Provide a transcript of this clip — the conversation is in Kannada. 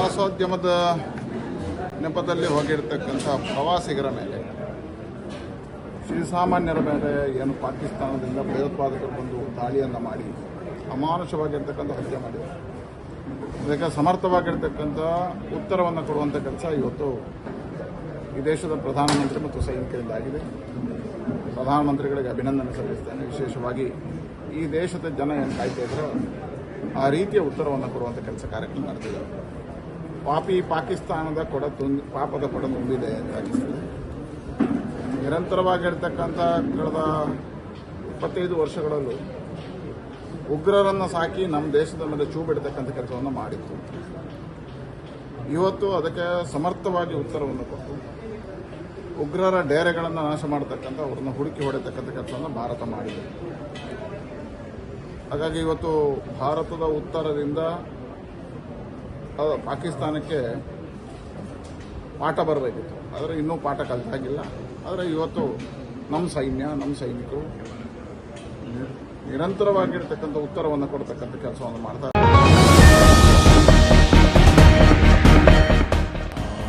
ಉದ್ಯಮದ ನೆಪದಲ್ಲಿ ಹೋಗಿರ್ತಕ್ಕಂಥ ಪ್ರವಾಸಿಗರ ಮೇಲೆ ಶ್ರೀಸಾಮಾನ್ಯರ ಮೇಲೆ ಏನು ಪಾಕಿಸ್ತಾನದಿಂದ ಭಯೋತ್ಪಾದಕರು ಬಂದು ದಾಳಿಯನ್ನು ಮಾಡಿ, ಅಮಾನುಷವಾಗಿರ್ತಕ್ಕಂಥ ಹತ್ಯೆ ಮಾಡಿದ್ದಾರೆ ಅದಕ್ಕೆ ಸಮರ್ಥವಾಗಿರ್ತಕ್ಕಂಥ ಉತ್ತರವನ್ನು ಕೊಡುವಂಥ ಕೆಲಸ ಇವತ್ತು ಈ ದೇಶದ ಪ್ರಧಾನಮಂತ್ರಿ ಮತ್ತು ಸೈನಿಕರಿಂದ ಆಗಿದೆ. ಪ್ರಧಾನಮಂತ್ರಿಗಳಿಗೆ ಅಭಿನಂದನೆ ಸಲ್ಲಿಸ್ತೇನೆ. ವಿಶೇಷವಾಗಿ ಈ ದೇಶದ ಜನ ಏನು ಕಾಯ್ತಾ ಆ ರೀತಿಯ ಉತ್ತರವನ್ನು ಕೊಡುವಂಥ ಕೆಲಸ ಕಾರ್ಯಕ್ರಮ ನಡೆದಿದ್ದಾರೆ ಪಾಪಿ ಪಾಕಿಸ್ತಾನದ ಕೊಡ ತುಂಬ ಪಾಪದ ಕೊಡ ತುಂಬಿದೆ ಅನಿಸ್ತದೆ ನಿರಂತರವಾಗಿರ್ತಕ್ಕಂಥ ಕಳೆದ ಇಪ್ಪತ್ತೈದು ವರ್ಷಗಳಲ್ಲೂ ಉಗ್ರರನ್ನು ಸಾಕಿ ನಮ್ಮ ದೇಶದ ಮೇಲೆ ಚೂ ಬಿಡ್ತಕ್ಕಂಥ ಕೆಲಸವನ್ನು ಮಾಡಿತ್ತು. ಇವತ್ತು ಅದಕ್ಕೆ ಸಮರ್ಥವಾಗಿ ಉತ್ತರವನ್ನು ಕೊಟ್ಟು ಉಗ್ರರ ಡೇರೆಗಳನ್ನು ನಾಶ ಮಾಡತಕ್ಕಂಥ ಅವ್ರನ್ನ ಹುಡುಕಿ ಹೊಡೆತಕ್ಕಂಥ ಕೆಲಸವನ್ನು ಭಾರತ ಮಾಡಿದೆ. ಹಾಗಾಗಿ ಇವತ್ತು ಭಾರತದ ಉತ್ತರದಿಂದ ಪಾಕಿಸ್ತಾನಕ್ಕೆ ಪಾಠ ಬರಬೇಕಿತ್ತು. ಆದರೆ ಇನ್ನೂ ಪಾಠ ಕಲಿತಾಗಿಲ್ಲ ಆದರೆ ಇವತ್ತು ನಮ್ಮ ಸೈನ್ಯ ನಮ್ಮ ಸೈನಿಕರು ನಿರಂತರವಾಗಿರ್ತಕ್ಕಂಥ ಉತ್ತರವನ್ನು ಕೊಡ್ತಕ್ಕಂಥ ಕೆಲಸವನ್ನು ಮಾಡ್ತಾರೆ